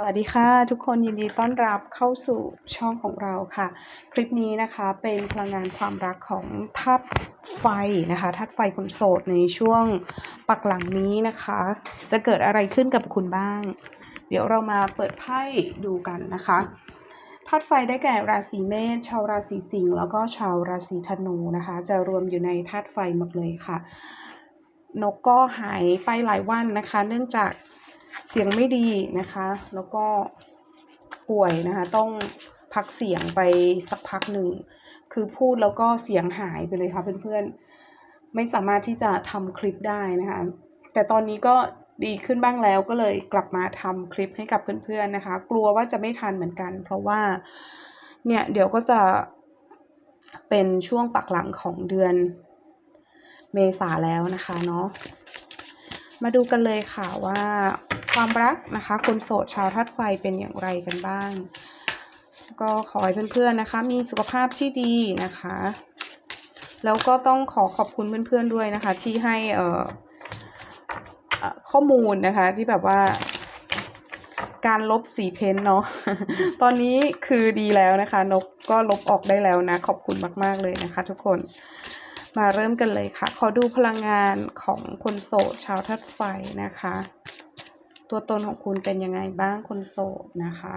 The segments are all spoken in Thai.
สวัสดีค่ะทุกคนยินดีต้อนรับเข้าสู่ช่องของเราค่ะ คลิปนี้นะคะเป็นพลังงานความรักของธาตุไฟนะคะธาตุไฟคนโสดในช่วงปักหลังนี้นะคะ จะเกิดอะไรขึ้นกับคุณบ้าง เดี๋ยวเรามาเปิดไพ่ดูกันนะคะธาตุไฟได้แก่ราศีเมษชาวราศีสิงห์แล้วก็ชาวราศีธนูนะคะ จะรวมอยู่ในธาตุไฟหมดเลยค่ะ นกก็หายไปหลายวันนะคะ เนื่องจาก เสียงไม่ดีนะคะ แล้วก็ป่วยนะคะ ต้องพักเสียงไปสักพักหนึ่ง คือพูดแล้วก็เสียงหายไปเลยค่ะเพื่อนๆ ไม่สามารถที่จะทำคลิปได้นะคะ แต่ตอนนี้ก็ดีขึ้นบ้างแล้วก็เลยกลับมาทำคลิปให้กับเพื่อนๆนะคะ กลัวว่าจะไม่ทันเหมือนกัน เพราะว่าเนี่ยเดี๋ยวก็จะเป็นช่วงปักหลังของเดือนเมษาแล้วนะคะเนาะ มาดูกันเลยค่ะว่าความรักนะคะ คนโสดชาวธาตุไฟเป็นอย่างไรกันบ้าง ก็ขอให้เพื่อนๆนะคะ มีสุขภาพที่ดีนะคะ แล้วก็ต้องขอขอบคุณเพื่อนๆด้วยนะคะ ที่ให้เอ่อข้อมูลนะคะที่แบบว่าการลบสีเพ้นเนาะ ตอนนี้คือดีแล้วนะคะ นกก็ลบออกได้แล้วนะ ขอบคุณมาก ๆ เลยนะคะทุกคน มาเริ่มกันเลยค่ะ ขอดูพลังงานของคนโสดชาวธาตุไฟนะคะ ตัวตนของคุณเป็นยังไงบ้างคนโสดนะคะ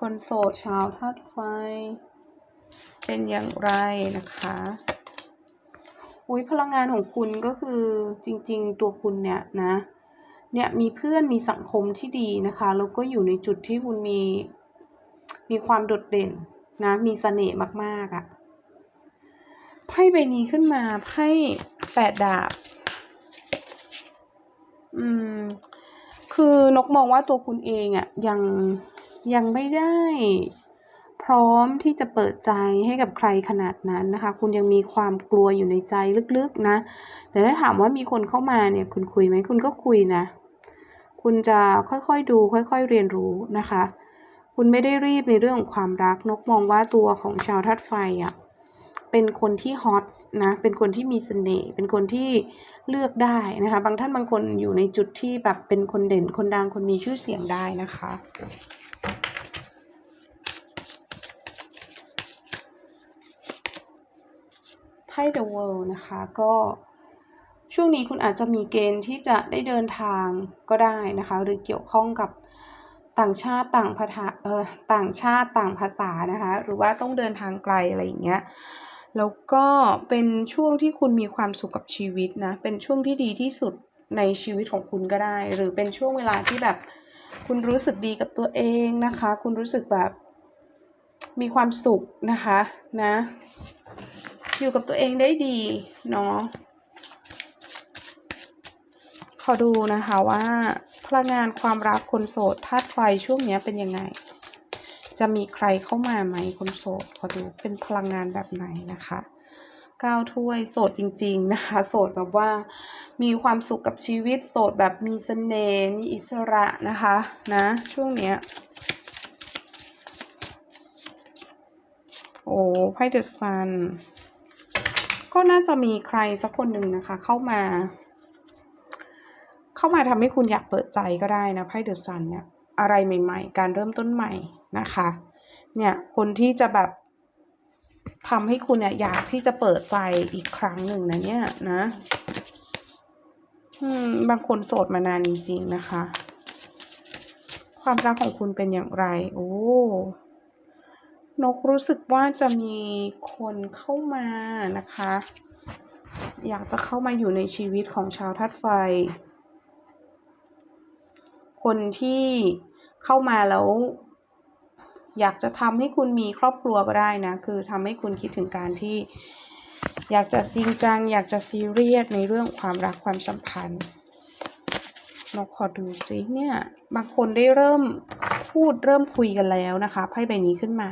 คนโสดชาวธาตุไฟ เป็นอย่างไรนะคะอุ้ยพลังงานของคุณก็คือจริง ๆ ตัวคุณเนี่ยนะเนี่ยมีเพื่อนมีสังคมที่ดีนะคะ แล้วก็อยู่ในจุดที่คุณมีมีความโดดเด่น นะมีเสน่ห์มากๆอะ่ะไพ่ใบนี้ขึ้นมาไพ่แปดดาบ อืม คือนกมองว่าตัวคุณเองอะ่ะ ยังยังไม่ได้ พร้อมที่จะเปิดใจให้กับใครขนาดนั้นนะคะ คุณยังมีความกลัวอยู่ในใจลึกๆนะ แต่ถ้าถามว่ามีคนเข้ามาเนี่ย คุณคุยไหมคุณก็คุยนะ คุณจะค่อยๆดู ค่อย ๆ เรียนรู้นะคะ คุณไม่ได้รีบในเรื่องของความรักนกมองว่าตัวของชาวธาตุไฟอะ่ะเป็นคนที่ฮอตนะเป็นคนที่มีเสน่ห์เป็นคนที่เลือกได้นะคะบางท่านบางคนอยู่ในจุดที่แบบเป็นคนเด่นคนดังคนมีชื่อเสียงได้นะคะไพ่ The World นะคะก็ช่วงนี้คุณอาจจะมีเกณฑ์ที่จะได้เดินทางก็ได้นะคะ หรือเกี่ยวข้องกับ ต่างชาติต่างภาษาเอ่อต่างชาติต่างภาษานะคะ หรือว่าต้องเดินทางไกลอะไรอย่างเงี้ยแล้วก็เป็นช่วงที่คุณมีความสุขกับชีวิตนะ เป็นช่วงที่ดีที่สุดในชีวิตของคุณก็ได้ หรือเป็นช่วงเวลาที่แบบคุณรู้สึกดีกับตัวเองนะคะ คุณรู้สึกแบบมีความสุขนะคะนะ อยู่กับตัวเองได้ดีเนาะ อดูนะคะว่าพลังงานความรักคนโสดธาตุไฟช่วงนี้เป็นยังไง จะมีใครเข้ามาไหมคนโสดขอดูเป็นพลังงานแบบไหนนะคะก้าวถ้วยโสดจริง ๆนะคะ โสดแบบว่ามีความสุขกับชีวิตโสดแบบมีเสน่ห์มีอิสระนะคะนะช่วงเนี้ยโอ้ไพ่เดอะซันก็น่าจะมีใครสักคนหนึ่งนะคะ เข้ามา เข้ามาทำให้คุณอยากเปิดใจก็ได้นะไพ่เดอะซันเนี่ยอะไรใหม่ ๆ การเริ่มต้นใหม่นะคะ เนี่ยคนที่จะแบบทำให้คุณเนี่ยอยากที่จะเปิดใจอีกครั้งหนึ่งนะเนี่ยนะอืมบางคนโสดมานานจริง ๆ นะคะ ความรักของคุณเป็นอย่างไร โอ้ นกรู้สึกว่าจะมีคนเข้ามานะคะ อยากจะเข้ามาอยู่ในชีวิตของชาวธาตุไฟ คนที่เข้ามาแล้ว อยากจะทำให้คุณมีครอบครัวก็ได้นะ คือทำให้คุณคิดถึงการที่ อยากจะจริงจัง อยากจะซีเรียสในเรื่องความรักความสัมพันธ์นกขอดูสิเนี่ยบางคนได้เริ่มพูดเริ่มคุยกันแล้วนะคะไพ่ใบนี้ขึ้นมา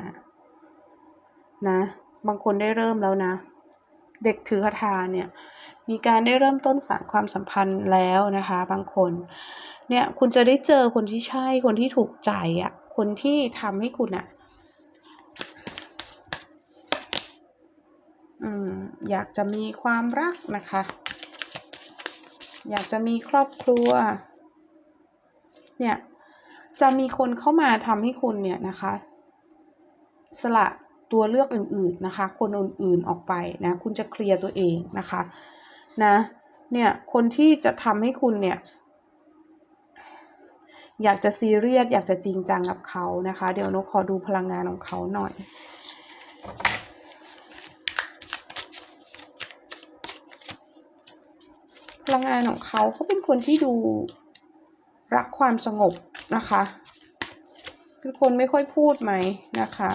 นะ บางคนได้เริ่มแล้วนะ เด็กถือคาถาเนี่ย มีการได้เริ่มต้นสานความสัมพันธ์แล้วนะคะ บางคนเนี่ยคุณจะได้เจอคนที่ใช่คนที่ถูกใจอะ่ะคนที่ทำให้คุณอะ่ะอยากจะมีความรักนะคะ อยากจะมีครอบครัว เนี่ย จะมีคนเข้ามาทำให้คุณเนี่ยนะคะ สละตัวเลือกอื่น ๆนะคะ คนอื่นๆออกไปนะ คุณจะเคลียร์ตัวเองนะคะ นะ เนี่ยคนที่จะทำให้คุณเนี่ย อยากจะซีเรียสอยากจะจริงจังกับเขานะคะ เดี๋ยวนกขอดูพลังงานของเขาหน่อยพลังงานของเขาเขาเป็นคนที่ดูรักความสงบนะคะเป็นคนไม่ค่อยพูดไหมนะคะ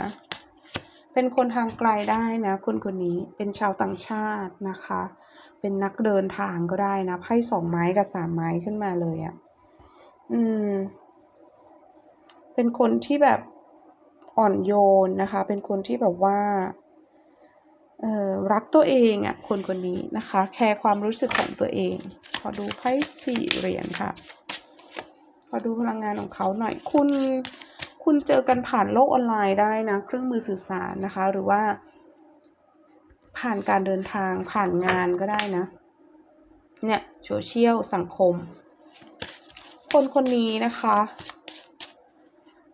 เป็นคนทางไกลได้นะคนคนนี้เป็นชาวต่างชาตินะคะ เป็นนักเดินทางก็ได้นะไพ่สองไม้กับสามไม้ขึ้นมาเลยอะ่ะอืม เป็นคนที่แบบอ่อนโยนนะคะ เป็นคนที่แบบว่าเอ่อรักตัวเองอะ่ะคนคนนี้นะคะ แคร์ความรู้สึกของตัวเอง ขอดูไพ่สี่เหรียญค่ะ ขอดูพลังงานของเขาหน่อยคุณ คุณเจอกันผ่านโลกออนไลน์ได้นะ เครื่องมือสื่อสารนะคะ หรือว่า ผ่านการเดินทางผ่านงานก็ได้นะ เนี่ยโซเชียลสังคม คนคนนี้นะคะ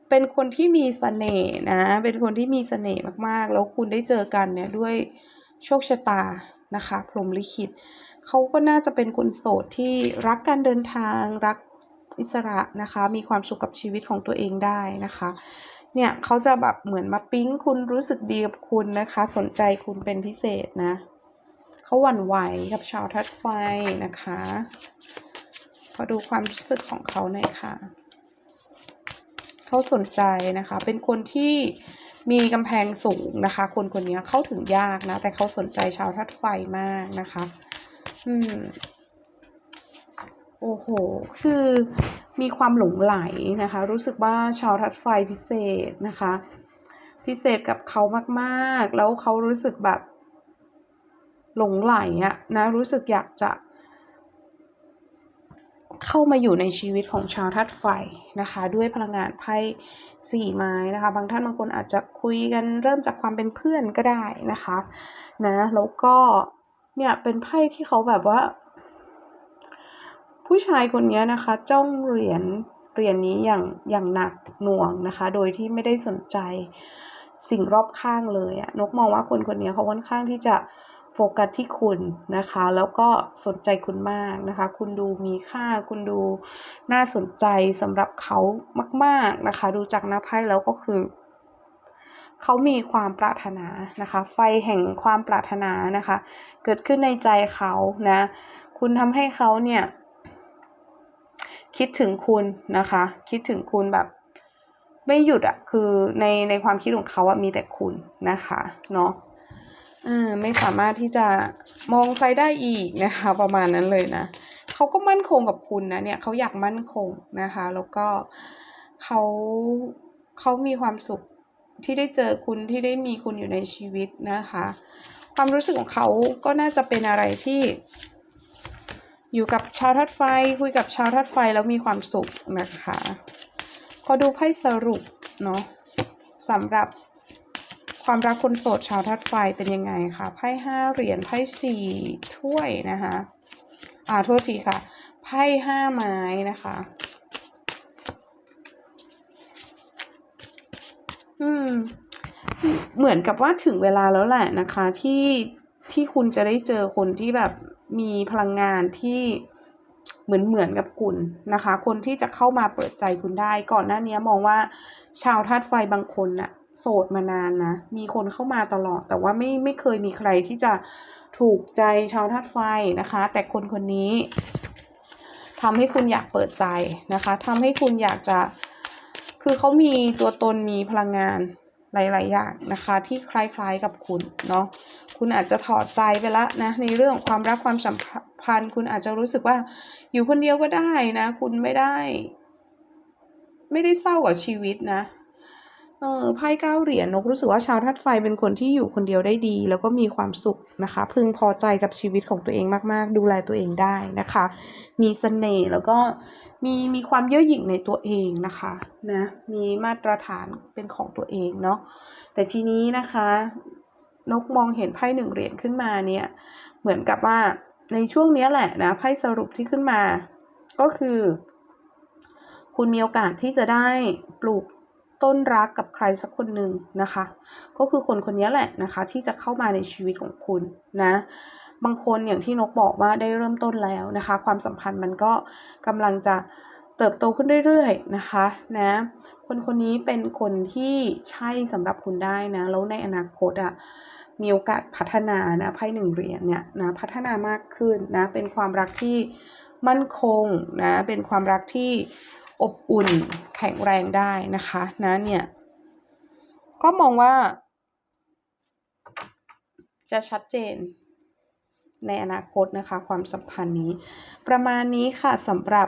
เป็นคนที่มีเสน่ห์นะ เป็นคนที่มีเสน่ห์มากๆ แล้วคุณได้เจอกันเนี่ยด้วยโชคชะตานะคะ พรหมลิขิตเขาก็น่าจะเป็นคนโสดที่รักการเดินทางรัก อิสระนะคะ มีความสุขกับชีวิตของตัวเองได้นะคะ เนี่ยเขาจะแบบเหมือนมาปิ๊งคุณรู้สึกดีกับคุณนะคะ สนใจคุณเป็นพิเศษนะเขาหวั่นไหวกับชาวทัดไฟนะคะขอดูความรู้สึกของเขาหน่อยค่ะเขาสนใจนะคะ เป็นคนที่มีกำแพงสูงนะคะ คนคนนี้เข้าถึงยากนะ แต่เขาสนใจชาวทัดไฟมากนะคะ อืม โอ้โห คือมีความหลงไหลนะคะ รู้สึกว่าชาวทัดไฟพิเศษนะคะ พิเศษกับเขามากๆ แล้วเขารู้สึกแบบ หลงไหลอะนะ รู้สึกอยากจะ เข้ามาอยู่ในชีวิตของชาวทัดไฟนะคะ ด้วยพลังงานไพ่สี่ไม้นะคะ บางท่านบางคนอาจจะคุยกันเริ่มจากความเป็นเพื่อนก็ได้นะคะ นะ แล้วก็เนี่ยเป็นไพ่ที่เขาแบบว่า ผู้ชายคนนี้นะคะจ้องเหรียญเหรียญนี้อย่างอย่างหนักหน่วงนะคะ โดยที่ไม่ได้สนใจสิ่งรอบข้างเลยอะนกมองว่าคนคนนี้เขาค่อนข้างที่จะโฟกัสที่คุณนะคะ แล้วก็สนใจคุณมากนะคะ คุณดูมีค่าคุณดูน่าสนใจสำหรับเขามาก ๆนะคะ ดูจากหน้าไพ่แล้วก็คือเขามีความปรารถนานะคะ ไฟแห่งความปรารถนานะคะ เกิดขึ้นในใจเขานะ คุณทำให้เขาเนี่ย คิดถึงคุณนะคะ คิดถึงคุณแบบ ไม่หยุดอะคือในในความคิดของเขาอะมีแต่คุณนะคะเนาะอไม่สามารถที่จะมองใครได้อีกนะคะ ประมาณนั้นเลยนะเขาก็มั่นคงกับคุณนะเนี่ยเขาอยากมั่นคงนะคะ แล้วก็เขาเขามีความสุขที่ได้เจอคุณที่ได้มีคุณอยู่ในชีวิตนะคะ ความรู้สึกของเขาก็น่าจะเป็นอะไรที่ อยู่กับชาวทัดไฟ คุยกับชาวทัดไฟแล้วมีความสุขนะคะ ขอดูไพ่สรุปเนาะสำหรับความรักคนโสดชาวทัดไฟเป็นยังไงคะไพ่ห้าเหรียญไพ่สี่ถ้วยนะคะอ่าโทษทีค่ะไพ่ห้าไม้นะคะ อืม เหมือนกับว่าถึงเวลาแล้วแหละนะคะ ที่ ที่คุณจะได้เจอคนที่แบบมีพลังงานที่เหมือนเหมือนกับคุณนะคะ คนที่จะเข้ามาเปิดใจคุณได้ ก่อนหน้านี้มองว่าชาวธาตุไฟบางคนน่ะโสดมานานนะ มีคนเข้ามาตลอด แต่ว่าไม่ไม่เคยมีใครที่จะถูกใจชาวธาตุไฟนะคะ แต่คนคนนี้ทำให้คุณอยากเปิดใจนะคะทำให้คุณอยากจะ คือเขามีตัวตนมีพลังงานหลาย ๆ อย่างนะคะ ที่คล้าย ๆ กับคุณเนาะ คุณอาจจะถอดใจไปละนะในเรื่องความรักความสัมพันธ์ คุณอาจจะรู้สึกว่า อยู่คนเดียวก็ได้นะ คุณไม่ได้ ไม่ได้เศร้ากับชีวิตนะเออไพ่เก้าเหรียญนกรู้สึกว่าชาวธาตุไฟเป็นคนที่อยู่คนเดียวได้ดี แล้วก็มีความสุขนะคะ พึงพอใจกับชีวิตของตัวเองมาก ๆ ดูแลตัวเองได้นะคะ มีเสน่ห์แล้วก็มีมีความเย่อหยิ่งในตัวเองนะคะนะมีมาตรฐานเป็นของตัวเองเนาะแต่ทีนี้นะคะ นกมองเห็นไพ่หนึ่งเหรียญขึ้นมาเนี่ย เหมือนกับว่าในช่วงเนี้ยแหละนะไพ่สรุปที่ขึ้นมา ก็คือ คุณมีโอกาสที่จะได้ปลูกต้นรักกับใครสักคนหนึ่งนะคะ ก็คือคนคนนี้แหละนะคะ ที่จะเข้ามาในชีวิตของคุณนะ บางคนอย่างที่นกบอกว่าได้เริ่มต้นแล้วนะคะ ความสัมพันธ์มันก็กำลังจะเติบโตขึ้นเรื่อยๆนะคะนะคนคนนี้เป็นคนที่ใช่สำหรับคุณได้นะ แล้วในอนาคตอะ มีโอกาสพัฒนานะไพ่หนึ่งเหรียญเนี่ยนะพัฒนามากขึ้นนะเป็นความรักที่มั่นคงนะเป็นความรักที่อบอุ่นแข็งแรงได้นะคะนะเนี่ยก็มองว่า จะชัดเจนในอนาคตนะคะ ความสัมพันธ์นี้ ประมาณนี้ค่ะสำหรับ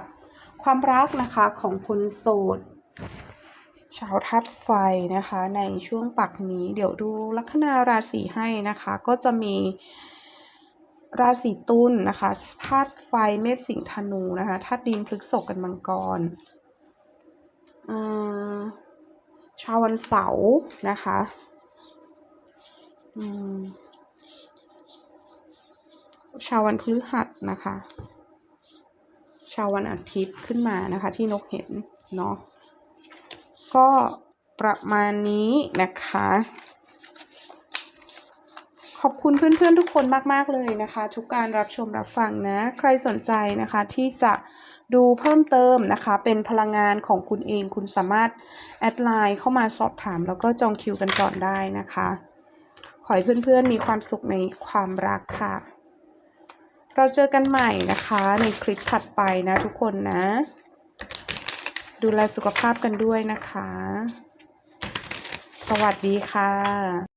ความรักนะคะของคนโสด ชาวธาตุไฟนะคะ ในช่วงปักนี้ เดี๋ยวดูลัคนาราศีให้นะคะ ก็จะมีราศีตุลนะคะธาตุไฟเมษสิงห์ธนูนะคะธาตุดินพฤษภกันมังกรชาววันเสาร์นะคะชาววันพฤหัสนะคะ ชาววันอาทิตย์ขึ้นมานะคะ ที่นกเห็นเนาะ ก็ประมาณนี้นะคะ ขอบคุณเพื่อนๆทุกคนมากๆเลยนะคะ ทุกการรับชมรับฟังนะ ใครสนใจนะคะที่จะดูเพิ่มเติมนะคะ เป็นพลังงานของคุณเองคุณสามารถแอดไลน์เข้ามาสอบถาม แล้วก็จองคิวกันก่อนได้นะคะ ขอให้เพื่อนๆมีความสุขในความรักค่ะ เราเจอกันใหม่นะคะในคลิปถัดไปนะทุกคนนะ ดูแลสุขภาพกันด้วยนะคะ สวัสดีค่ะ